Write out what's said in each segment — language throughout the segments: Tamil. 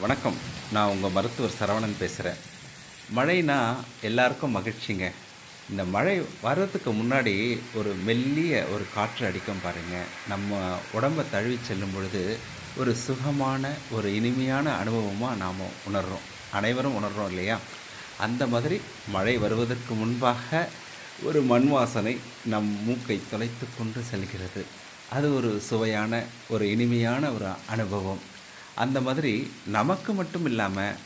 வணக்கம். நான் உங்கள் மருத்துவர் சரவணன் பேசுகிறேன் மழைனா எல்லாருக்கும் மகிழ்ச்சிங்க. இந்த மழை வர்றதுக்கு முன்னாடி ஒரு மெல்லிய ஒரு காற்று அடிக்கும் பாருங்கள் நம்ம உடம்பை தழுவி செல்லும் பொழுது ஒரு சுகமான ஒரு இனிமையான அனுபவமாக நாம் உணர்கிறோம் அனைவரும் உணர்கிறோம் இல்லையா? அந்த மாதிரி மழை வருவதற்கு முன்பாக ஒரு மண் வாசனை நம் மூக்கை தொலைத்து கொண்டு செல்கிறது. அது ஒரு சுவையான ஒரு இனிமையான ஒரு அனுபவம். அந்த மாதிரி நமக்கு மட்டும் இல்லாமல்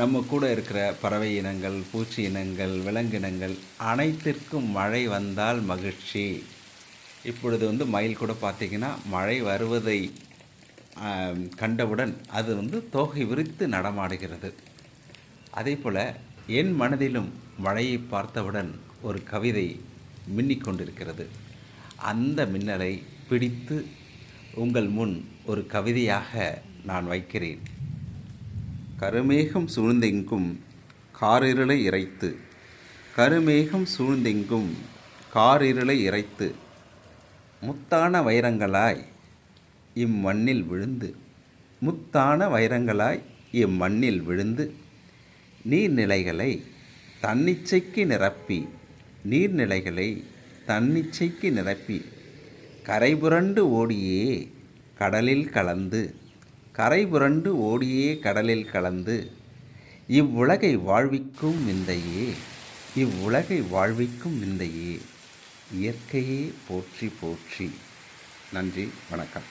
நம்ம கூட இருக்கிற பறவை இனங்கள் பூச்சி இனங்கள் விலங்கினங்கள் அனைத்திற்கும் மழை வந்தால் மகிழ்ச்சி. இப்பொழுது வந்து மயில் கூட பார்த்திங்கன்னா மழை வருவதை கண்டவுடன் அது வந்து தோகை விரித்து நடமாடுகிறது. அதே போல் என் மனதிலும் மழையை பார்த்தவுடன் ஒரு கவிதை மின்னிக் கொண்டிருக்கிறது அந்த மின்னலை பிடித்து உங்கள் முன் ஒரு கவிதையாக நான் வைக்கிறேன். கருமேகம் சூழ்ந்தெங்கும் காரிருளை இறைத்து. கருமேகம் சூழ்ந்தெங்கும் காரிருளை இறைத்து. முத்தான வைரங்களாய் இம்மண்ணில் விழுந்து. முத்தான வைரங்களாய் இம்மண்ணில் விழுந்து. நீர்நிலைகளை தன்னிச்சைக்கு நிரப்பி. நீர்நிலைகளை தன்னிச்சைக்கு நிரப்பி. கரைபுரண்டு ஓடியே கடலில் கலந்து கரைபுரண்டு ஓடியே கடலில் கலந்து இவ்வுலகை வாழ்விக்கும் விந்தையே இவ்வுலகை வாழ்விக்கும் விந்தையே இயற்கையே போற்றி போற்றி. நன்றி வணக்கம்.